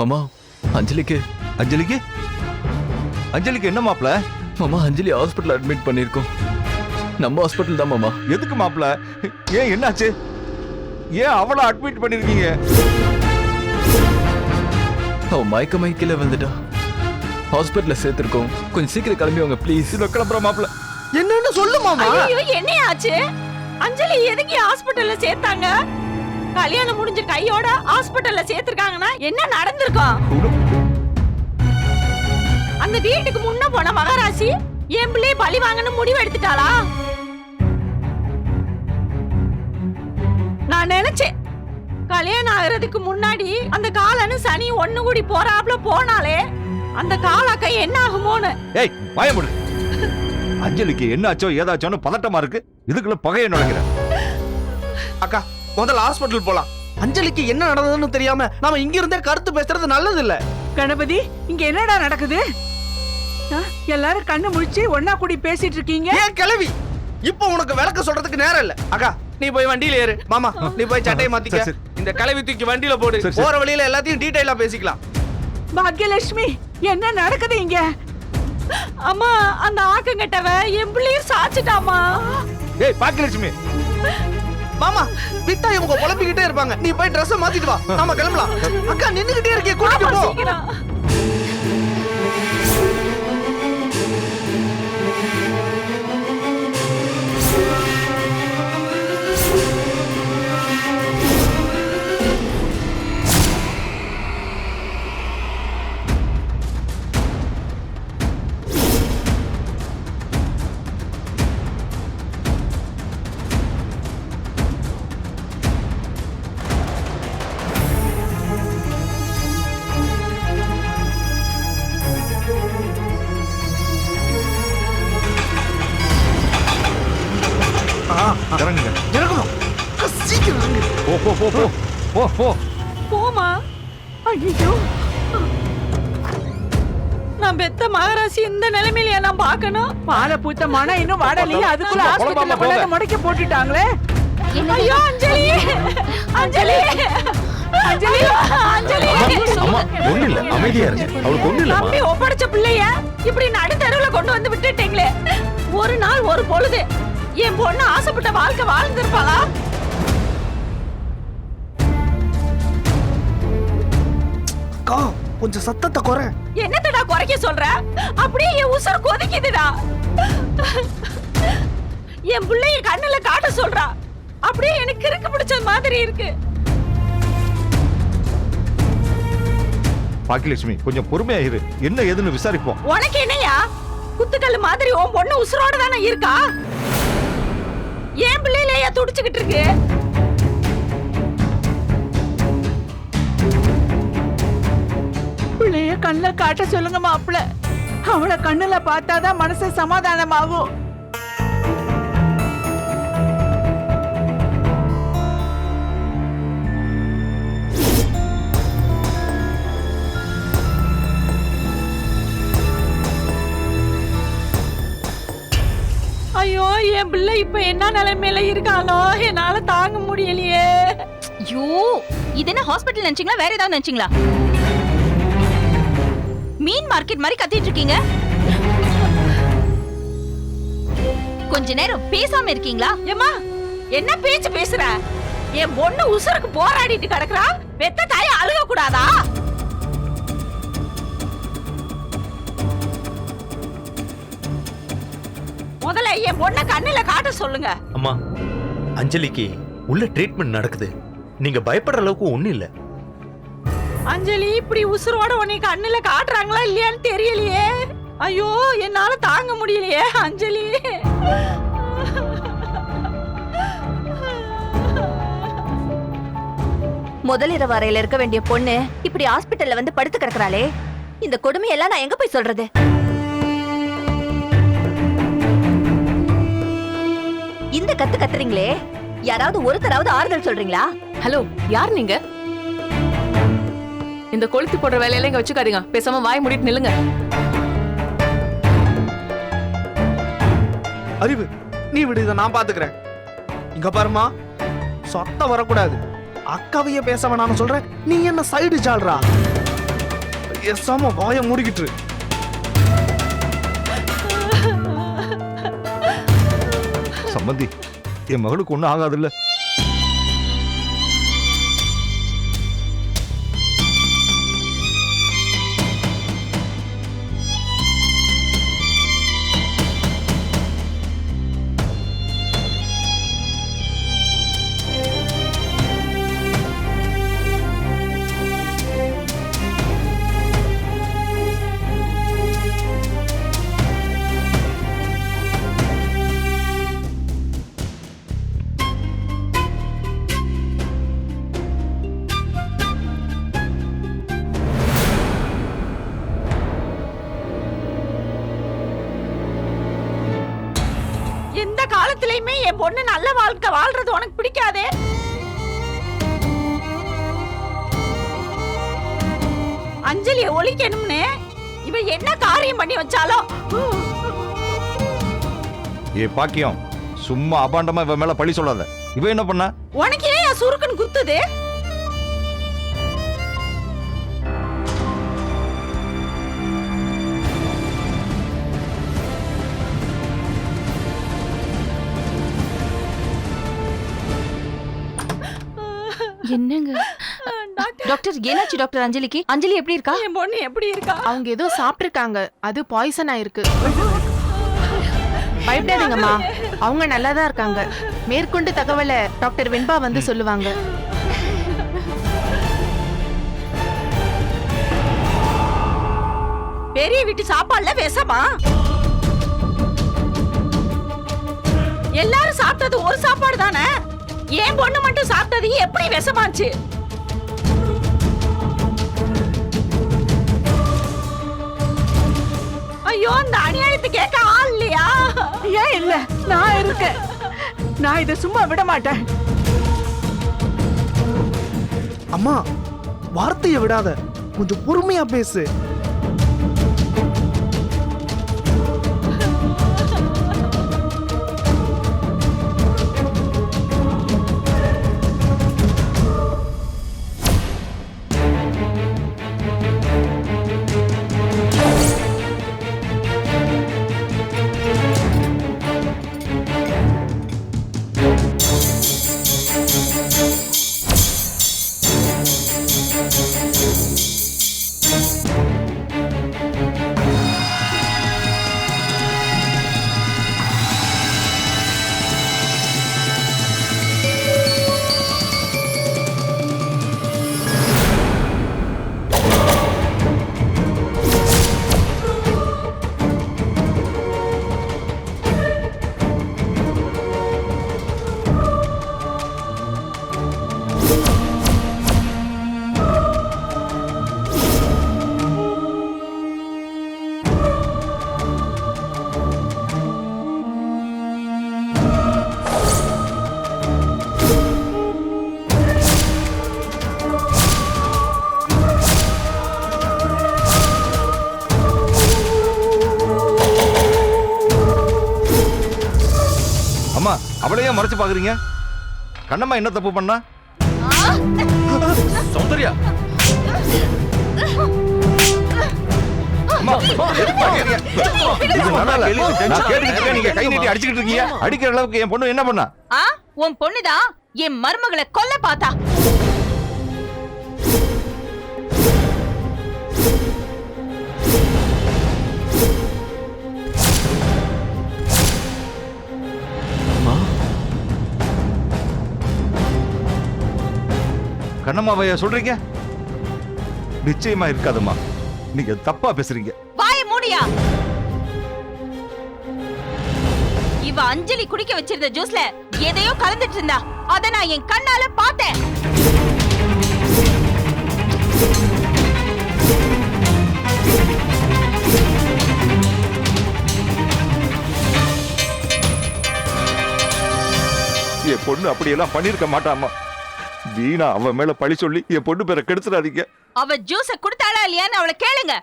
மாமா அஞ்சலிக்கு. அஞ்சலிக்கு? அஞ்சலிக்கு என்ன மாப்ள மாமா அஞ்சலி ஹாஸ்பிட்டல் அட்மிட் பண்ணியிருக்கோம். நம்ம ஹாஸ்பிட்டல் தான் மாமா. எதுக்கு மாப்ள ஏன் என்னாச்சு? ஏன் அவளை அட்மிட் பண்ணிருக்கீங்க? அவ மயக்க மயக்கில வந்துட்டா ஹாஸ்பிட்டல்ல சேர்த்திருக்கோம். கொஞ்சம் சீக்கிரம் கிளம்பி வாங்க ப்ளீஸ் இத கிளம்புற மாப்ள என்னன்னு சொல்லு மாமா. ஐயோ என்ன ஆச்சு அஞ்சலி எதுக்கு ஹாஸ்பிடல்ல சேர்த்தாங்க? கல்யாணம் முடிஞ்ச கையோட ஹாஸ்பிட்டல்ல சேர்த்திருக்காங்கன்னா என்ன நடந்திருக்கும்? அந்த வீட்டுக்கு முன்ன போன மகாராசி என் பிள்ளைய பழி வாங்கன்னு முடிவு எடுத்துட்டாளா? நான் நினைச்சேன். கல்யாணம் ஆகிறதுக்கு முன்னாடி அந்த காலனு சனி ஒண்ணு கூடி போறாப்ல போனாலே அந்த காலாக்கை என்ன ஆகுமோன்னு? ஏய் பயமுடு. அஞ்சலிக்கு என்னாச்சோ ஏதாச்சோன்னு பதட்டமா இருக்கு. இதுக்குள்ள பகைய நுழைக்கிறேன். அக்கா முதல்ல ஹாஸ்பிட்டல் போலாம். அஞ்சலிக்கு என்ன நடந்ததுன்னு தெரியாம நாம இங்க இருந்தே கருத்து பேசுறது நல்லது இல்ல கணபதி இங்க என்னடா நடக்குது? எல்லாரும் கண்ணு முழிச்சு ஒன்னா கூடி பேசிட்டு இருக்கீங்க? ஏன் கிளவி? இப்போ உனக்கு விளக்க சொல்றதுக்கு நேரம் இல்ல. அக்கா நீ போய் வண்டியில ஏறு. மாமா நீ போய் சட்டையை மாத்திக்க. இந்த கிளவி தூக்கி வண்டியில போடு. போற வழியில எல்லாத்தையும் டீடைலா பேசிக்கலாம். பாக்யலட்சுமி என்ன நடக்குது இங்க? அம்மா அந்த ஆக்கங்கட்டவ என் சாச்சிட்டாமா ஏய் பாக்கியலட்சுமி மாமா விட்டா இவங்க புலம்பிக்கிட்டே இருப்பாங்க. நீ போய் ட்ரெஸ் மாத்திட்டு வா. நாம கிளம்பலாம். அக்கா நின்னுகிட்டே இருக்கே. கூட்டிட்டு போ. மகாராசி இந்த நிலைமையில நான் பார்க்கணும்? பாலை பூத்த மனம் இன்னும் வாடலையே அதுக்குள்ள புலம்பாம கொண்டாந்து. முடக்கி போட்டுட்டாங்களே? ஐயோ அஞ்சலி! அஞ்சலி! அஞ்சலி! அஞ்சலி! அம்மா ஒண்ணு இல்ல அமைதியா இருங்க. அவளுக்கு ஒண்ணு இல்லம்மா நம்பி ஒப்படைச்ச பிள்ளைய இப்படி நடுத்தருவுல கொண்டு வந்து விட்டுட்டீங்களே. ஒரு நாள் ஒரு பொழுது. என் பொண்ணு ஆசைப்பட்ட வாழ்க்கை வாழ்ந்திருப்பாளா? அக்கா கொஞ்சம் சத்தத்தை குறை. என்னத்தடா குறைக்க சொல்ற? அப்படியே என் உசுர் கொதிக்குதுடா. என் பிள்ளைய கண்ணுல காட்ட சொல்றா. அப்படியே எனக்கு கிறுக்கு பிடிச்ச மாதிரி இருக்கு. பாக்கியலட்சுமி கொஞ்சம் பொறுமையா இரு. என்ன ஏதுன்னு விசாரிப்போம். உனக்கு என்னையா? குத்துக்கல்லு மாதிரி உன் பொண்ணு உசுரோட தானே இருக்கா? ஏன் பிள்ளையிலேயா துடிச்சுக்கிட்டு இருக்கு? கண்ணில் காட்ட சொல்லுங்க மாப்பிள்ள. அவளை கண்ணுல பார்த்தாதான் மனசு சமாதானமாகும். ஐயோ என் பிள்ளை இப்ப என்ன நிலைமையில இருக்காளோ? என்னால தாங்க முடியலையே. ஐயோ இது என்ன ஹாஸ்பிட்டல் நினைச்சீங்களா? வேற ஏதாவது நினைச்சீங்களா? மீன் மார்க்கெட் மாதிரி கத்திட்டு இருக்கீங்க? கொஞ்ச நேரம் பேசாம இருக்கீங்களா? ஏம்மா என்ன பேச்சு பேசுற? என் பொண்ணு உசுருக்கு போராடிட்டு கிடக்குறா பெத்த தாய அழுக கூடாதா முதல்ல என் பொண்ணை கண்ணில காட்ட சொல்லுங்க. அம்மா அஞ்சலிக்கு உள்ள ட்ரீட்மெண்ட் நடக்குது. நீங்க பயப்படுற அளவுக்கு ஒன்றும் இல்லை. அஞ்சலி இப்படி உசுரோட உன்னை கண்ணுல காட்டுறாங்களா இல்லையான்னு தெரியலையே. ஐயோ என்னால தாங்க முடியலையே அஞ்சலி. முதலிரவு அறையில இருக்க வேண்டிய பொண்ணு இப்படி ஹாஸ்பிட்டல்ல வந்து படுத்து கிடக்குறாளே. இந்த கொடுமையெல்லாம் நான் எங்க போய் சொல்றது? இந்த கத்து கத்துறீங்களே. யாராவது ஒருத்தராவது ஆறுதல் சொல்றீங்களா? ஹலோ யார் நீங்க? இந்த கொளுத்தி போடுற வேலையெல்லாம் இங்க வச்சுக்காதீங்க. பேசாம வாய் மூடிட்டு நில்லுங்க. அறிவு நீ விடு இதை நான் பாத்துக்கிறேன். இங்க பாருமா சத்தம் வரக்கூடாது. அக்காவையே பேச வேணாம்னு சொல்றேன். நீ என்ன சைடு சாடுறா பேசாம வாய மூடிக்கிட்டு. சம்பந்தி என் மகளுக்கு ஒன்றும் ஆகாதுல்ல. எந்த காலத்திலயுமே என் பொண்ணு நல்ல வாழ்க்கை வாழ்றது உனக்கு பிடிக்காதே? அஞ்சலிய ஒழிக்கணும்னு இவ என்ன காரியம் பண்ணி வச்சாலும் ஏ பாக்கியம் சும்மா அபாண்டமா இவன் மேல பழி சொல்லாத. இவ என்ன பண்ணா? உனக்கு ஏன் சுருக்குன்னு குத்துது? என்னங்க? டாக்டர். டாக்டர் என்னாச்சு டாக்டர் அஞ்சலிக்கு? அஞ்சலி எப்படி இருக்கா? என் பொண்ணு எப்படி இருக்கா? அவங்க ஏதோ சாப்பிட்டிருக்காங்க. அது பாய்சன் ஆயிருக்கு. பயப்படாதீங்கம்மா. அவங்க நல்லா தான் இருக்காங்க. மேற்கொண்டு தகவலை டாக்டர் வெண்பா வந்து சொல்லுவாங்க. பெரிய வீட்டு சாப்பாடுல விஷமா? எல்லாரும் சாப்பிட்டது ஒரு சாப்பாடு தானே என் பொண்ணு மட்டும் சாப்பிட்டது எப்படி விஷமாச்சு? ஐயோ இந்த அநியாயத்தை கேட்க ஆள் இல்லையா? ஏன் இல்ல? நான் இருக்கேன். நான் இதை சும்மா விட மாட்டேன். அம்மா வார்த்தையை விடாத. கொஞ்சம் பொறுமையா பேசு. மறைச்சு பாக்குறீங்க? கண்ணம்மா என்ன தப்பு பண்ணா? சௌந்தர்யா. அடிக்கிற அளவுக்கு என் பொண்ணு என்ன பண்ணா? ஆ உன் பொண்ணுதான் என் மருமகளை கொல்ல பார்த்தா. கண்ணம்மாவையா சொல்றீங்க? நிச்சயமா இருக்காதும்மா. நீங்க தப்பா பேசுறீங்க. வாய மூடியா? இவ அஞ்சலி குடிக்க வச்சிருந்த ஜூஸ்ல எதையோ கலந்துட்டு இருந்தா. அத நான் என் கண்ணால பார்த்தேன். என் பொண்ணு அப்படியெல்லாம் பண்ணிருக்க மாட்டாம்மா. வீணா அவன் மேல பழி சொல்லி என் பொண்ணு பேரை கெடுத்துடாதீங்க. அவ ஜூஸ குடுத்தாளா இல்லையான்னு அவளை கேளுங்க.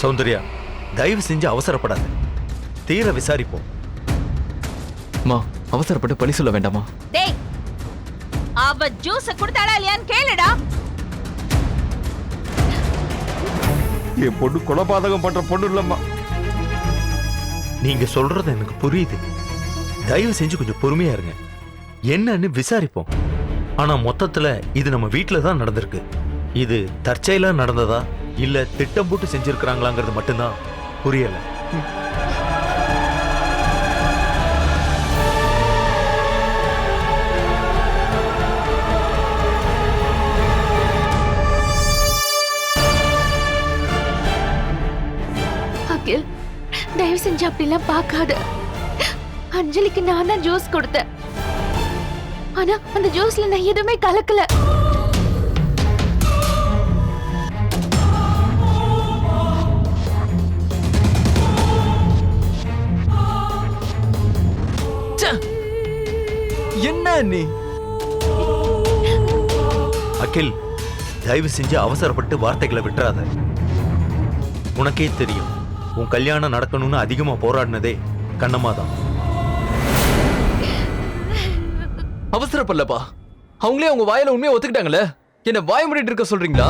சௌந்தர்யா தயவு செஞ்சு அவசரப்படாத. தீர விசாரிப்போம். அம்மா அவசரப்பட்டு பழி சொல்ல வேண்டாமா? டேய் அவ ஜூஸ குடுத்தாளா இல்லையான்னு கேளுடா. என் பொண்ணு கொலபாதகம் பண்ற பொண்ணு இல்லம்மா. நீங்க சொல்றது எனக்கு புரியுது. தயவு செஞ்சு கொஞ்சம் பொறுமையா இருங்க. என்னன்னு விசாரிப்போம். ஆனா மொத்தத்துல இது நம்ம வீட்டில தான் நடந்திருக்கு. இது தற்செயலா நடந்ததா? இல்ல திட்டம் போட்டு செஞ்சிருக்கிறாங்களாங்கிறது மட்டும்தான் புரியல. தயவு செஞ்சு அப்படிலாம் பார்க்காத. அஞ்சலிக்கு நான் தான் ஜூஸ் கொடுத்தேன். ஆனா அந்த ஜூஸ்ல நான் எதுவுமே கலக்கல. என்ன நீ? அகில் தயவு செஞ்சு அவசரப்பட்டு வார்த்தைகளை விட்டுறாத. உனக்கே தெரியும். உன் கல்யாணம் நடக்கணும்னு அதிகமா போராடினதே கண்ணம்மா தான் அவசரப்படலப்பா. அவங்களே அவங்க வாயில உண்மையை ஒத்துக்கிட்டாங்களே? என்ன வாய மூடிட்டு இருக்க சொல்றீங்களா?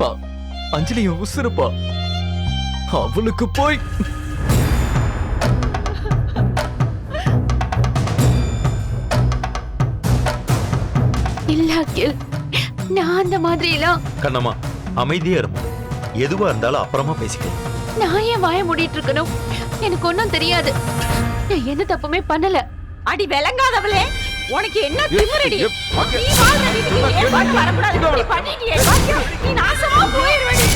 பா, அஞ்சலி உசுருப்பா அவளுக்கு போய். இல்ல அகில் நான் அந்த மாதிரி எல்லாம் கண்ணம்மா அமைதியா இருமா. எதுவா இருந்தாலும் அப்புறமா பேசிக்கலாம். நான் ஏன் வாய மூடிட்டு இருக்கணும்? எனக்கு ஒண்ணும் தெரியாது. நான் எந்த தப்புமே பண்ணல. அடி விளங்காதவளே. உனக்கு என்ன திமிரடி? நீ வாழ்ற வீட்டுக்கு ஏன் பாட்டு வரக்கூடாது. இப்படி பண்ணிட்டியே. பாக்கியம் நீ நாசமா போயிருவடி.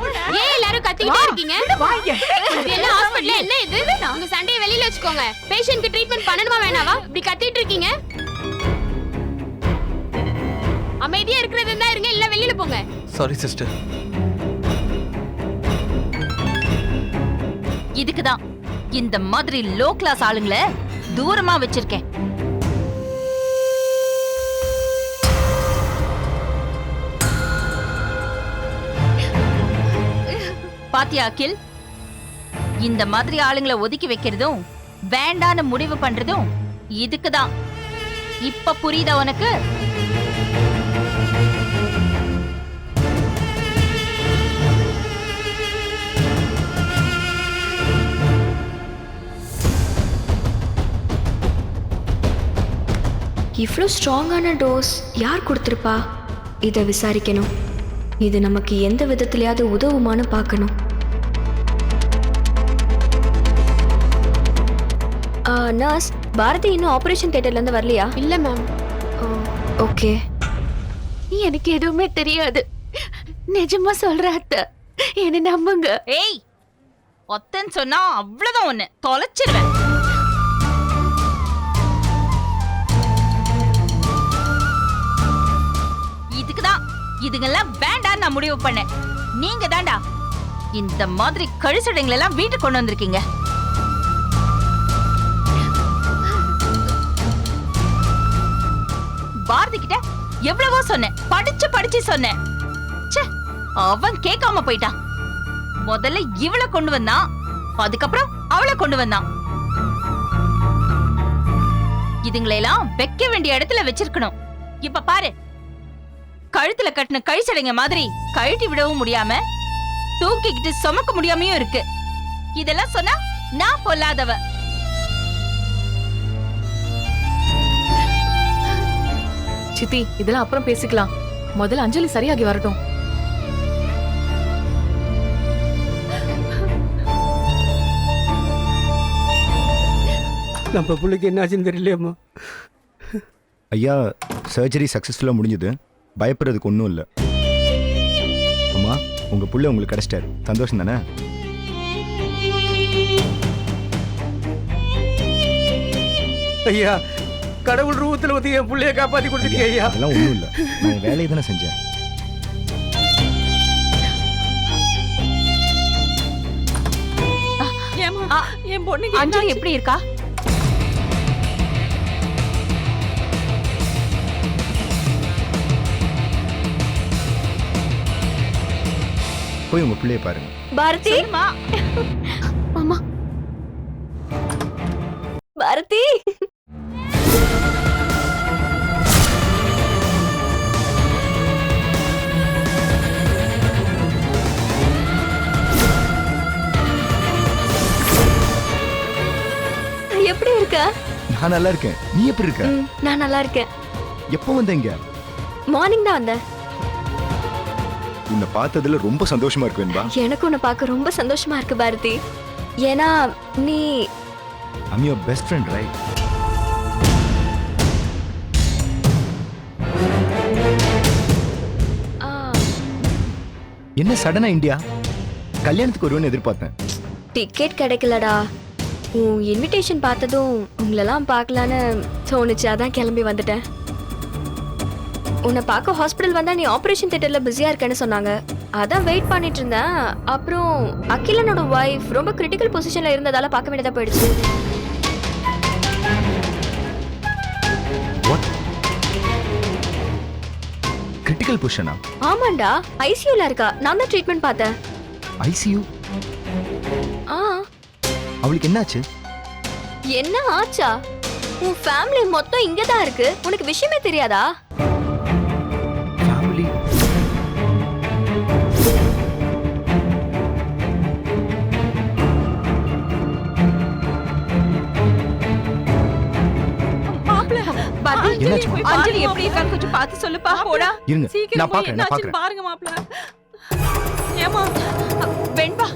விடு. ஏன் எல்லாரும் கத்திக்கிட்டே இருக்கீங்க? வாங்க. இது என்ன ஹாஸ்பிடல்ல என்ன இது? உங்க சண்டையை வெளியில வச்சுக்கோங்க. பேஷண்ட்க்கு ட்ரீட்மெண்ட் பண்ணணுமா வேணாவா? இப்படி கத்திட்டு இருக்கீங்க? அமைதியா இருக்கிறது இருந்தா இருங்க இல்ல வெளியில போங்க. சாரி சிஸ்டர் இதுக்குதான் இந்த மாதிரி லோ கிளாஸ் ஆளுங்களை தூரமா வச்சிருக்கேன். பாத்தியா அகில்? இந்த மாதிரி ஆளுங்களை ஒதுக்கி வைக்கிறதும் வேண்டான்னு முடிவு பண்றதும் இதுக்குதான் இப்ப புரியுதா உனக்கு? இவ்வளோ ஸ்ட்ராங்கான டோஸ் யார் கொடுத்துருப்பா? இதை விசாரிக்கணும். இது நமக்கு எந்த விதத்துலையாவது உதவுமான்னு பார்க்கணும். நர்ஸ் பாரதி இன்னும் ஆப்ரேஷன் தேட்டர்லேருந்து வரலையா? இல்ல மேம் ஓகே எனக்கு எதுவுமே தெரியாது. நிஜமா சொல்ற அத்தை. என்ன நம்புங்க. ஏய் ஒத்தன் சொன்னா அவ்வளவுதான் ஒண்ணு. தொலைச்சிருவேன். இதுக்குதான் இதுங்கெல்லாம் வேண்டாம் நான் முடிவு பண்ணேன். நீங்க தாண்டா இந்த மாதிரி கழிசடைங்களை எல்லாம் வீட்டுக்கு கொண்டு வந்திருக்கீங்க. பாரதி கிட்ட எவ்வளவோ சொன்னேன். படிச்சு படிச்சு சொன்னேன். அவன் கேட்காம போயிட்டான் முதல்ல இவளை கொண்டு வந்தான். அதுக்கப்புறம் அவளை கொண்டு வந்தான். இதுங்களெல்லாம் வைக்க வேண்டிய இடத்துல வச்சிருக்கணும். இப்ப பாரு கழுத்துல கட்டின கழிச்சடைங்க மாதிரி கழட்டி விடவும் முடியாம தூக்கிக்கிட்டு சுமக்க முடியாமையும் இருக்கு. இதெல்லாம் சொன்னா நான் பொல்லாதவ. சித்தி இதெல்லாம் அப்புறம் பேசிக்கலாம். முதல்ல அஞ்சலி சரியாகி வரட்டும். நம்ம பிள்ளைக்கு என்னாச்சுன்னு தெரியலையம்மா. ஐயா சர்ஜரி சக்ஸஸ்ஃபுல்லாக முடிஞ்சது. பயப்படுறதுக்கு ஒன்றும் இல்லை. அம்மா உங்கள் புள்ள உங்களுக்கு கிடச்சிட்டாரு. சந்தோஷம் தானே? ஐயா கடவுள் ரூபத்தில் வந்து என் பிள்ளைய காப்பாத்தி கொடுத்துட்டீங்க ஐயா அதெல்லாம் ஒன்றும் இல்லை. நான் வேலையை தானே செஞ்சேன். என் பொண்ணுக்கு அஞ்சலி? எப்படி இருக்கா? போய் உங்க பிள்ளைய பாருங்க. பாரதி! மாமா! பாரதி! எப்படி இருக்க? நான் நல்லா இருக்கேன். நீ எப்படி இருக்க? நான் நல்லா இருக்கேன். எப்போ வந்தீங்க மார்னிங் தான் வந்தேன். உன்னை பார்த்ததுல ரொம்ப சந்தோஷமா இருக்கு வெண்பா. எனக்கு உன்னை பார்க்க ரொம்ப சந்தோஷமா இருக்கு பாரதி. ஏன்னா நீ I'm your best friend right என்ன சடனா இந்தியா? கல்யாணத்துக்கு வருவேன்னு எதிர்பார்த்தேன். டிக்கெட் கிடைக்கலடா. உன் இன்விடேஷன் பார்த்ததும் உங்களெல்லாம் பார்க்கலான்னு தோணுச்சு. அதான் கிளம்பி வந்துட்டேன். உன்னை பார்க்க ஹாஸ்பிட்டல் வந்தா நீ ஆபரேஷன் தியேட்டர்ல பிஸியா இருக்கேன்னு சொன்னாங்க. அதான் வெயிட் பண்ணிட்டு இருந்தேன் அப்புறம் அகிலனோட ஒய்ஃப் ரொம்ப கிரிட்டிக்கல் பொசிஷன்ல இருந்ததால பார்க்க வேண்டியதா போயிடுச்சு. கிரிட்டிக்கல் பொசிஷனா ஆமாண்டா ஐசியூல இருக்கா. நான் தான் ட்ரீட்மெண்ட் பார்த்தேன். ஐசியூ ஆ. அவளுக்கு என்னாச்சு? என்ன ஆச்சா? உன் ஃபேமிலி மொத்தம் இங்க தான் இருக்கு. உனக்கு விஷயமே தெரியாதா? என்னாச்சு? போய் அஞ்சலி எப்படி இருக்கான்னு கொஞ்சம் பார்த்து சொல்லுப்பா போடா. இருங்க. சீக்கிரம் நான் போய் பார்க்கறேன் நான் பாருங்க மாப்ள ஏமா வெண்பா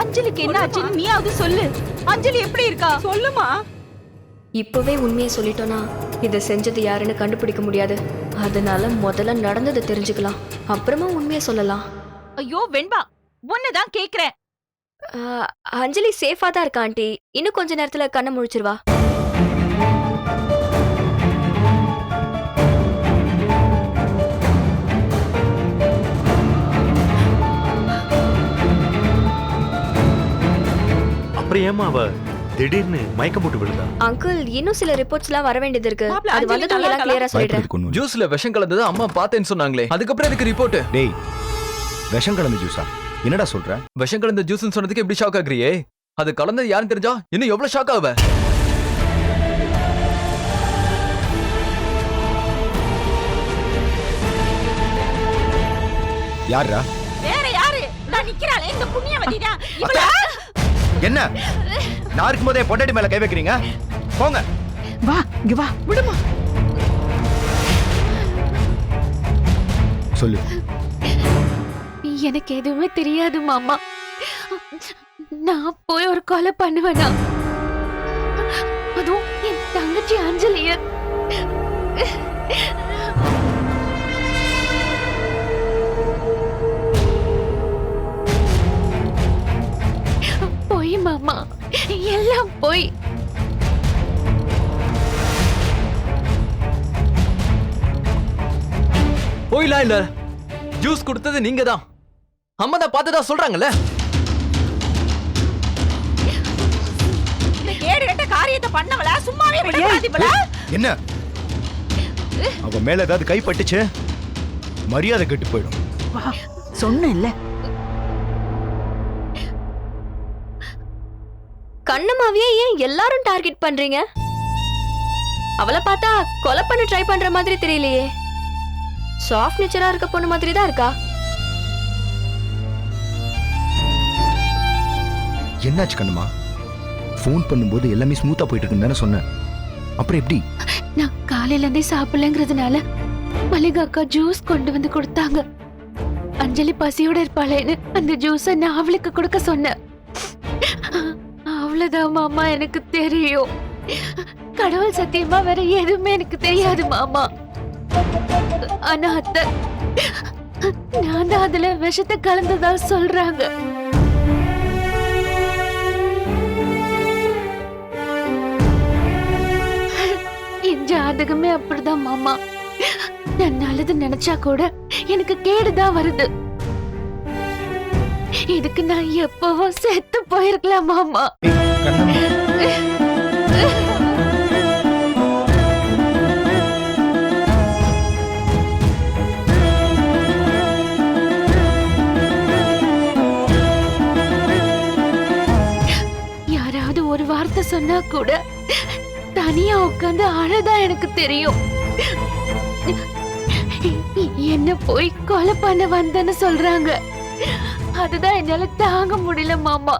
அஞ்சலிக்கு என்ன ஆச்சுன்னு நீயாவது சொல்லு. அஞ்சலி எப்படி இருக்கா? சொல்லுமா. இப்பவே உண்மையை சொல்லிட்டோனா இதை செஞ்சது யாருன்னு கண்டுபிடிக்க முடியாது. அதனால முதல்ல நடந்ததை தெரிஞ்சுக்கலாம். அப்புறமா உண்மையை சொல்லலாம். ஐயோ வெண்பா உன்னதான் கேக்குறேன். அஞ்சலி சேஃபா தான் இருக்கா ஆண்டி? இன்னும் கொஞ்ச நேரத்துல கண்ணை முழிச்சிருவா. அப்புறம் ஏமா அவ திடீர்னு மயக்கம் போட்டு விழுதா அங்கிள் இன்னும் சில ரிப்போர்ட்ஸ் எல்லாம் வர வேண்டியது இருக்கு மாப்ள, அது அஞ்சலி நல்லா எல்லாம் கிளியரா சொல்லிடுறேன். ஜூஸ்ல விஷம் கலந்தது அம்மா பார்த்தேன்னு சொன்னாங்களே. அதுக்கப்புறம் எதுக்கு ரிப்போர்ட் டேய் விஷம் கலந்த ஜூஸா என்னடா சொல்ற? விஷம் கலந்த ஜூஸ்னு சொன்னதுக்கு எப்படி ஷாக் ஆகுறியே அது கலந்தது யாருன்னு தெரிஞ்சா இன்னும் எவ்வளவு ஷாக் ஆவ? யாரா வேற யாரு? நான் நிக்கிறாளே இந்த புண்ணியவதி தான். அக்கா! என்ன? நான் இருக்கும்போதே பொண்டாட்டி மேல கை வைக்கிறீங்க? போங்க. வா இங்க வா. விடுமா? சொல்லு. எனக்கு எதுவுமே தெரியாது மாமா. நான் போய் ஒரு கொலை பண்ணுவேனா? அதுவும் என் தங்கச்சி அஞ்சலிய. போய் மாமா எல்லாம் போய். போயிலாம் இல்ல? ஜூஸ் கொடுத்தது நீங்க தான் அம்மா தான் பார்த்ததா சொல்றாங்கல்ல? இந்த கேடு கெட்ட காரியத்தை பண்ணவள? சும்மாவே இவள என்ன? அவ மேல ஏதாவது கை பட்டுச்சு மரியாதை கெட்டு போயிடும். வா சொன்னேன்ல. கண்ணமாவியே ஏன் எல்லாரும் டார்கெட் பண்றீங்க? அவளை பார்த்தா கொலை பண்ண ட்ரை பண்ற மாதிரி தெரியலையே. சாஃப்ட் நேச்சரா இருக்க பொண்ணு மாதிரி தான் இருக்கா? என்னாச்சு கண்ணுமா ஃபோன் பண்ணும்போது எல்லாமே ஸ்மூத்தா போயிட்டு இருக்குன்னு தானே சொன்னேன். அப்புறம் எப்படி? நான் காலையில இருந்தே சாப்பிடலங்கிறதுனால மல்லிகா அக்கா ஜூஸ் கொண்டு வந்து கொடுத்தாங்க. அஞ்சலி பசியோட இருப்பாளேன்னு அந்த ஜூஸை நான் அவளுக்கு கொடுக்க சொன்னேன். அவ்வளவுதான் மாமா எனக்கு தெரியும். கடவுள் சத்தியமா வேற எதுவுமே எனக்கு தெரியாது மாமா. ஆனா அத்தை நான் தான் அதுல விஷத்தை கலந்ததா சொல்றாங்க. என் ஜாதகமே அப்படிதான் மாமா. நான் நல்லது நினைச்சா கூட எனக்கு கேடுதான் வருது. இதுக்கு நான் எப்பவோ செத்து போயிருக்கலாம் மாமா. யாராவது ஒரு வார்த்தை சொன்னா கூட தனியா உட்காந்து அழதா எனக்கு தெரியும். என்ன போய் கொலை பண்ண வந்தேன்னு சொல்றாங்க. அதுதான் என்னால தாங்க முடியல மாமா.